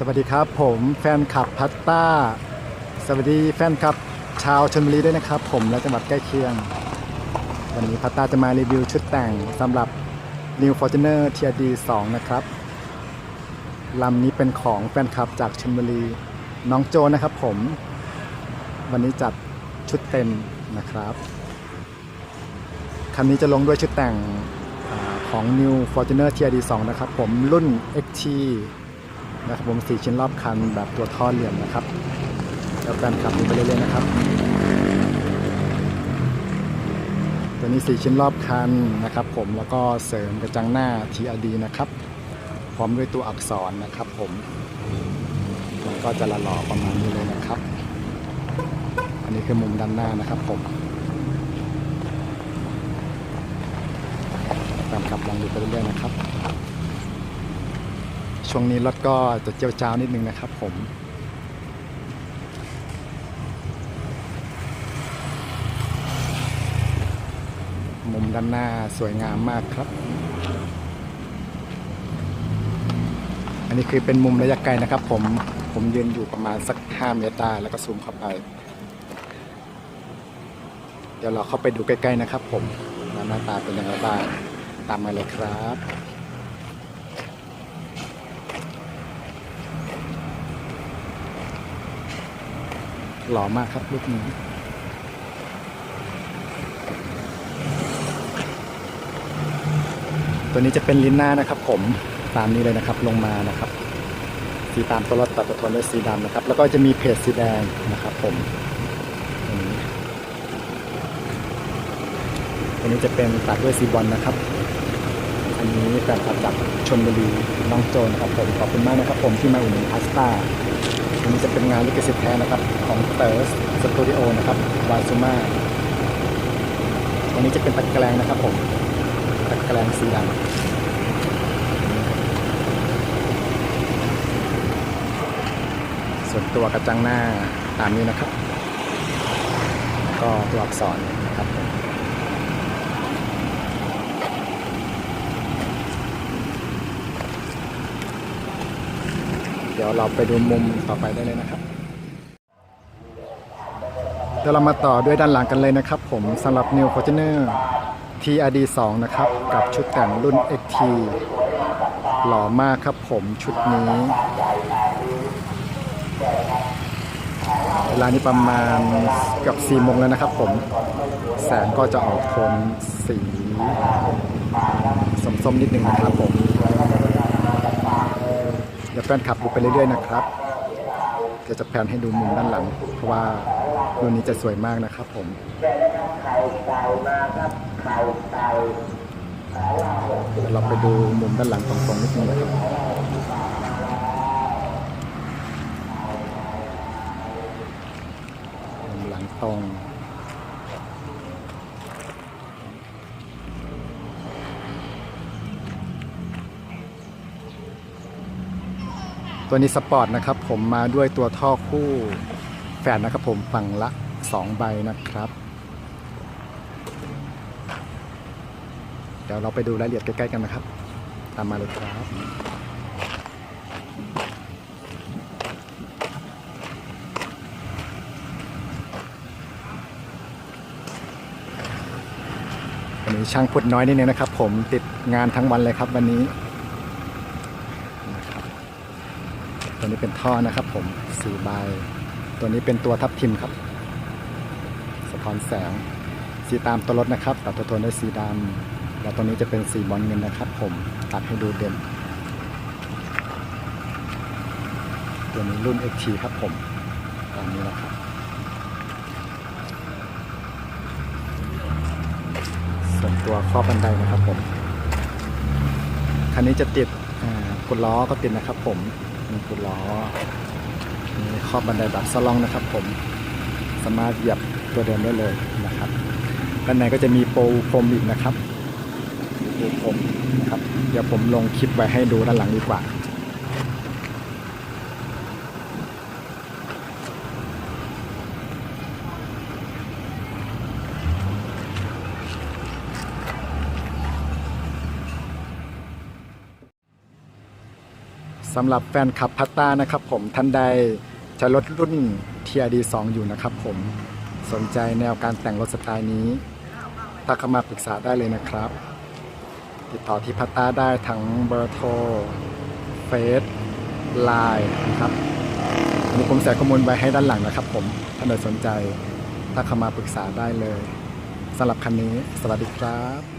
สวัสดีครับผมแฟนคลับพัตตาสวัสดีแฟนคลับชาวชลบุรีด้วยนะครับ ผมและจังหวัดใกล้เคียง วันนี้พัตตาจะมารีวิวชุดแต่งสำหรับ New Fortuner TRD 2 นะครับลำนี้เป็นของแฟนคลับจากชลบุรีน้องโจนะครับผม วันนี้จัดชุดเต็มนะครับคันนี้จะลงด้วยชุดแต่งอของ New Fortuner TRD 2 นะครับผมรุ่น XT นะครับผมสี่ชิ้นรอบคันแบบตัวท่อเหลี่ยมนะครับแล้วแฟนคลับดูไปเรื่อยๆนะครับ ตัวนี้สี่ชิ้นรอบคันนะครับ ผมแล้วก็เสริมกระจังหน้า TRD นะครับ พร้อมด้วยตัวอักษรนะครับ ผมมันก็จะละหล่อประมาณนี้เลยนะครับ อันนี้คือมุมด้านหน้านะครับผมแฟนคลับลองดูไปเรื่อยๆนะครับ ช่วงนี้รถก็จะเจียวจ้าวนิดนึงนะครับผมมุมด้านหน้าสวยงามมากครับ อันนี้คือเป็นมุมระยะไกลนะครับ ผม ผมยืนอยู่ประมาณสัก 5 เมตรได้แล้วก็ซูมเข้าไป เดี๋ยวเราเข้าไปดูใกล้ๆนะครับ ผมว่าหน้าตาเป็นยังไงบ้าง ตามมาเลยครับ หล่อมากครับลูกนี้ตัวนี้จะเป็นลิ้นหน้านะครับ ผมตามนี้เลยนะครับลงมานะครับสีตามตัวรถตัดตัวทนด้วยสีดำนะครับ แล้วก็จะมีเพจสีแดงนะครับ ผมตัวนี้ตัวนี้จะเป็นตัดด้วยสีบอลนะครับอันนี้แฟนคลับจากชนบุรีน้องโจนะครับผมขอบคุณมากนะครับ ผมที่มาอุดหนุนพาสต้า อันนี้จะเป็นงานลิขสิทธิ์แท้นะครับ ของเตอร์สสตูดิโอนะครับวาซูมาอันนี้จะเป็นตะแกรงนะครับผมตะแกรงสีดำส่วนตัวกระจังหน้าตามนี้นะครับ ก็ตัวอักษรนะครับผม เดี๋ยวเราไปดูมุมต่อไปได้เลยนะครับเดี๋ยวเรามาต่อด้วยด้านหลังกันเลยนะครับ ผมสำหรับ New Fortuner TRD 2นะครับ กับชุดแต่งรุ่น XT หล่อมากครับผมชุดนี้เวลานี้ประมาณเกับ4โมงแล้วนะครับ ผมแสงก็จะออกโทนสีส้มๆนิดนึงนะครับผม เดี๋ยวแฟนขับดูไปเรื่อยๆนะครับเดี๋ยวจะแพนให้ดูมุมด้านหลัง เพราะว่ารุ่นนี้จะสวยมากนะครับผมเดี๋ยวเราไปดูมุมด้านหลังตรงๆนิดนึงนะครับมุมหลังตรง ตัวนี้สปอร์ตนะครับ ผมมาด้วยตัวท่อคู่แฝดนะครับผมฝั่งละ 2 ใบนะครับ เดี๋ยวเราไปดูรายละเอียดใกล้ๆกันนะครับ ตามมาเลยครับวันนี้ช่างพุดน้อยนิดนึงนะครับ ผมติดงานทั้งวันเลยครับวันนี้นะครับ ตัวนี้เป็นท่อนะครับ ผมสี่ใบตัวนี้เป็นตัวทับทิมครับ สะท้อนแสง สีตามตัวรถนะครับ ตัดตัวโทนด้วยสีดำแล้วตัวนี้จะเป็นสีบอลเงินนะครับ ผมตัดให้ดูเด่น ตัวนี้รุ่น XT ครับผมตามนี้นะครับส่วนตัวครอบบันไดนะครับผมคันนี้จะติดกดล้อก็ติดนะครับผม มีกุดล้อมีครอบบันไดแบบสลองนะครับ ผมสามารถเหยียบตัวเดิมได้เลยนะครับด้านในก็จะมีโปรพรมอีกนะครับโปรพรมนะครับ เดี๋ยวผมลงคลิปไว้ให้ดูด้านหลังดีกว่า สำหรับแฟนคลับพัตตานะครับผมท่านใดใช้รถรุ่น TRD 2 อยู่นะครับผมสนใจแนวการแต่งรถสไตล์นี้ทักเข้ามาปรึกษาได้เลยนะครับ ติดต่อที่พัตตาได้ทั้งเบอร์โทรเฟซไลน์นะครับอันนี้ผมใส่ข้อมูลไว้ให้ด้านหลังนะครับผมท่านใดสนใจทักเข้ามาปรึกษาได้เลยสำหรับคันนี้ สวัสดีครับ